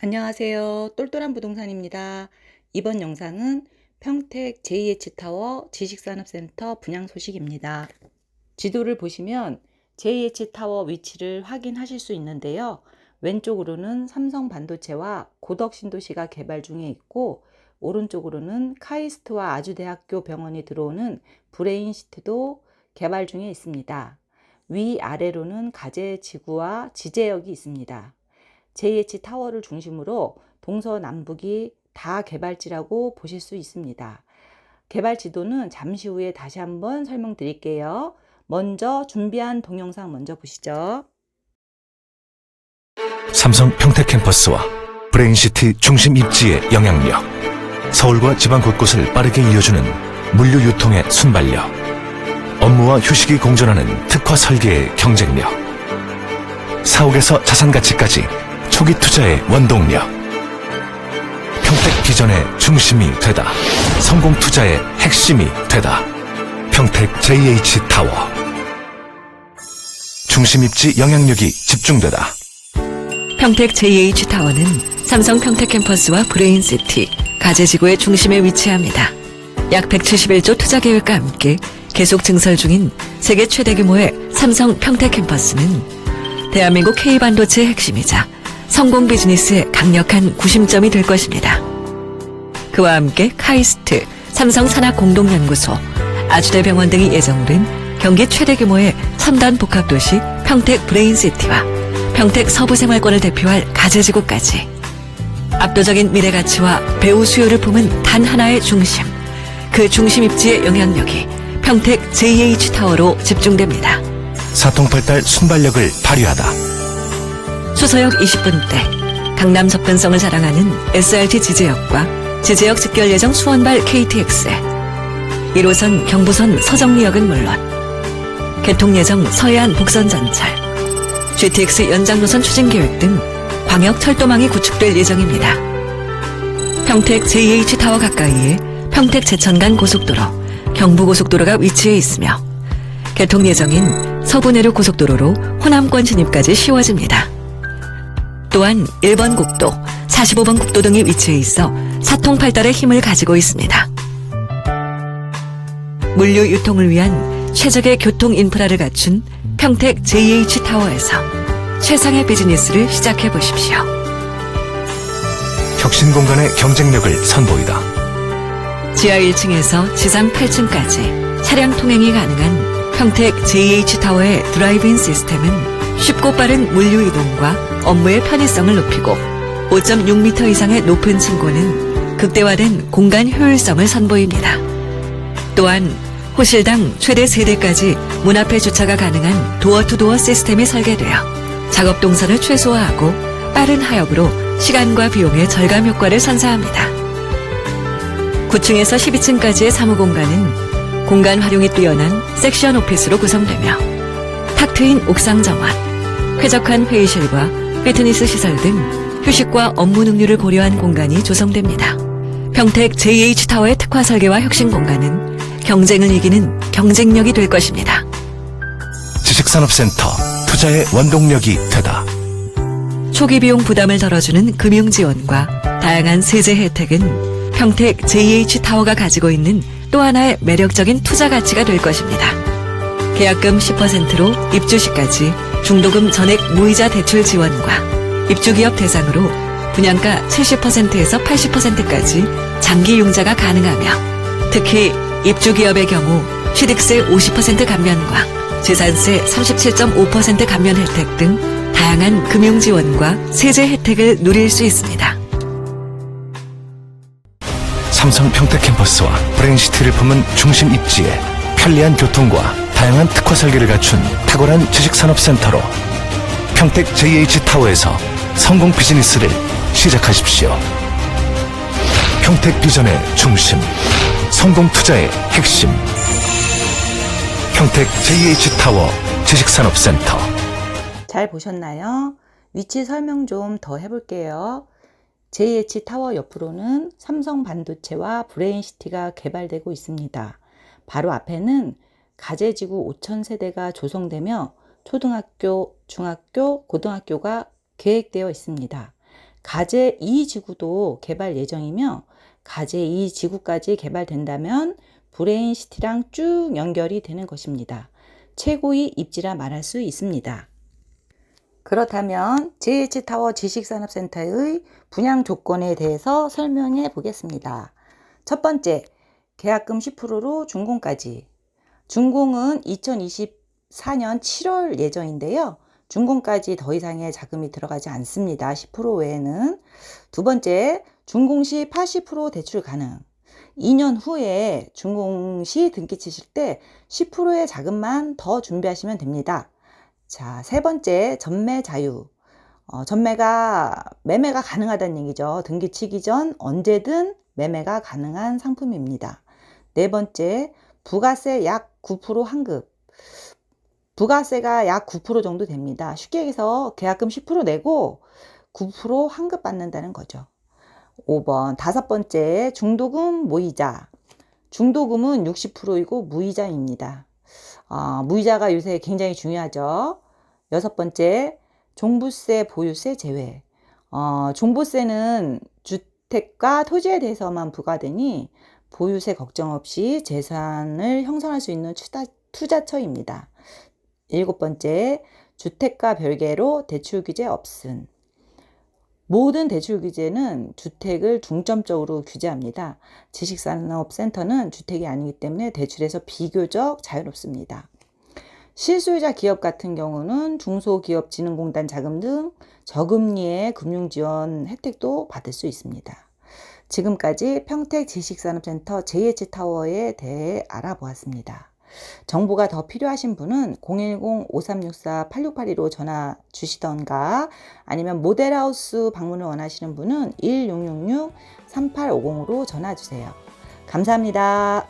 안녕하세요. 똘똘한 부동산입니다. 이번 영상은 평택 JH타워 지식산업센터 분양 소식입니다. 지도를 보시면 JH타워 위치를 확인하실 수 있는데요. 왼쪽으로는 삼성 반도체와 고덕 신도시가 개발 중에 있고 오른쪽으로는 카이스트와 아주대학교 병원이 들어오는 브레인시티도 개발 중에 있습니다. 위아래로는 가제지구와 지제역이 있습니다. JH 타워를 중심으로 동서남북이 다 개발지라고 보실 수 있습니다. 개발 지도는 잠시 후에 다시 한번 설명드릴게요. 먼저 준비한 동영상 먼저 보시죠. 삼성 평택 캠퍼스와 브레인시티 중심 입지의 영향력 서울과 지방 곳곳을 빠르게 이어주는 물류 유통의 순발력 업무와 휴식이 공존하는 특화 설계의 경쟁력 사옥에서 자산 가치까지 초기 투자의 원동력. 평택 비전의 중심이 되다. 성공 투자의 핵심이 되다. 평택 JH타워. 중심 입지 영향력이 집중되다. 평택 JH타워는 삼성 평택 캠퍼스와 브레인시티, 가제지구의 중심에 위치합니다. 약 171조 투자 계획과 함께 계속 증설 중인 세계 최대 규모의 삼성 평택 캠퍼스는 대한민국 K반도체의 핵심이자 성공 비즈니스의 강력한 구심점이 될 것입니다. 그와 함께 카이스트, 삼성 산학 공동연구소, 아주대 병원 등이 예정된 경기 최대 규모의 첨단 복합도시 평택 브레인시티와 평택 서부생활권을 대표할 가제지구까지 압도적인 미래 가치와 배우 수요를 품은 단 하나의 중심 그 중심 입지의 영향력이 평택 JH타워로 집중됩니다. 사통팔달 순발력을 발휘하다 수서역 20분대 강남 접근성을 자랑하는 SRT 지제역과 지제역 직결 예정 수원발 KTX 1호선 경부선 서정리역은 물론 개통 예정 서해안 복선 전철 GTX 연장 노선 추진 계획 등 광역 철도망이 구축될 예정입니다. 평택 JH타워 가까이에 평택 제천간 고속도로, 경부고속도로가 위치해 있으며 개통 예정인 서부내륙 고속도로로 호남권 진입까지 쉬워집니다. 또한 1번 국도, 45번 국도 등이 위치해 있어 사통 팔달의 힘을 가지고 있습니다. 물류 유통을 위한 최적의 교통 인프라를 갖춘 평택 JH타워에서 최상의 비즈니스를 시작해 보십시오. 혁신 공간의 경쟁력을 선보이다 지하 1층에서 지상 8층까지 차량 통행이 가능한 평택 JH타워의 드라이브인 시스템은 쉽고 빠른 물류 이동과 업무의 편의성을 높이고 5.6m 이상의 높은 층고는 극대화된 공간 효율성을 선보입니다. 또한 호실당 최대 3대까지 문 앞에 주차가 가능한 도어투도어 시스템이 설계되어 작업 동선을 최소화하고 빠른 하역으로 시간과 비용의 절감 효과를 선사합니다. 9층에서 12층까지의 사무공간은 공간 활용이 뛰어난 섹션 오피스로 구성되며 탁 트인 옥상 정원, 쾌적한 회의실과 피트니스 시설 등 휴식과 업무 능률을 고려한 공간이 조성됩니다. 평택 JH타워의 특화 설계와 혁신 공간은 경쟁을 이기는 경쟁력이 될 것입니다. 지식산업센터 투자의 원동력이 되다 초기 비용 부담을 덜어주는 금융 지원과 다양한 세제 혜택은 평택 JH타워가 가지고 있는 또 하나의 매력적인 투자 가치가 될 것입니다. 계약금 10%로 입주 시까지 중도금 전액 무이자 대출 지원과 입주 기업 대상으로 분양가 70%에서 80%까지 장기 융자가 가능하며 특히 입주 기업의 경우 취득세 50% 감면과 재산세 37.5% 감면 혜택 등 다양한 금융 지원과 세제 혜택을 누릴 수 있습니다. 삼성 평택 캠퍼스와 브레인시티를 품은 중심 입지에 편리한 교통과 다양한 특화 설계를 갖춘 탁월한 지식산업센터로 평택 JH타워에서 성공 비즈니스를 시작하십시오. 평택 비전의 중심, 성공 투자의 핵심. 평택 JH타워 지식산업센터. 잘 보셨나요? 위치 설명 좀 더 해볼게요. JH 타워 옆으로는 삼성 반도체와 브레인시티가 개발되고 있습니다. 바로 앞에는 가제지구 5천 세대가 조성되며 초등학교, 중학교, 고등학교가 계획되어 있습니다. 가제 2지구도 개발 예정이며 가제 2지구까지 개발된다면 브레인시티랑 쭉 연결이 되는 것입니다. 최고의 입지라 말할 수 있습니다. 그렇다면 JH타워 지식산업센터의 분양 조건에 대해서 설명해 보겠습니다. 첫 번째, 계약금 10%로 준공까지. 준공은 2024년 7월 예정인데요. 준공까지 더 이상의 자금이 들어가지 않습니다. 10% 외에는. 두 번째, 준공 시 80% 대출 가능. 2년 후에 준공 시 등기 치실 때 10%의 자금만 더 준비하시면 됩니다. 자, 세 번째, 전매 자유. 어, 전매가, 매매가 가능하다는 얘기죠. 등기 치기 전 언제든 매매가 가능한 상품입니다. 네 번째, 부가세 약 9% 환급. 부가세가 약 9% 정도 됩니다. 쉽게 얘기해서 계약금 10% 내고 9% 환급 받는다는 거죠. 5번, 다섯 번째, 중도금 모이자. 중도금은 60%이고 무이자입니다. 어, 무이자가 요새 굉장히 중요하죠. 여섯 번째, 종부세, 보유세 제외. 어, 종부세는 주택과 토지에 대해서만 부과되니 보유세 걱정 없이 재산을 형성할 수 있는 투자, 투자처입니다. 일곱 번째, 주택과 별개로 대출 규제 없음. 모든 대출 규제는 주택을 중점적으로 규제합니다. 지식산업센터는 주택이 아니기 때문에 대출에서 비교적 자유롭습니다. 실소유자 기업 같은 경우는 중소기업진흥공단 자금 등 저금리의 금융지원 혜택도 받을 수 있습니다. 지금까지 평택 지식산업센터 JH타워에 대해 알아보았습니다. 정보가 더 필요하신 분은 010-5364-8682로 전화 주시던가 아니면 모델하우스 방문을 원하시는 분은 1666-3850으로 전화 주세요. 감사합니다.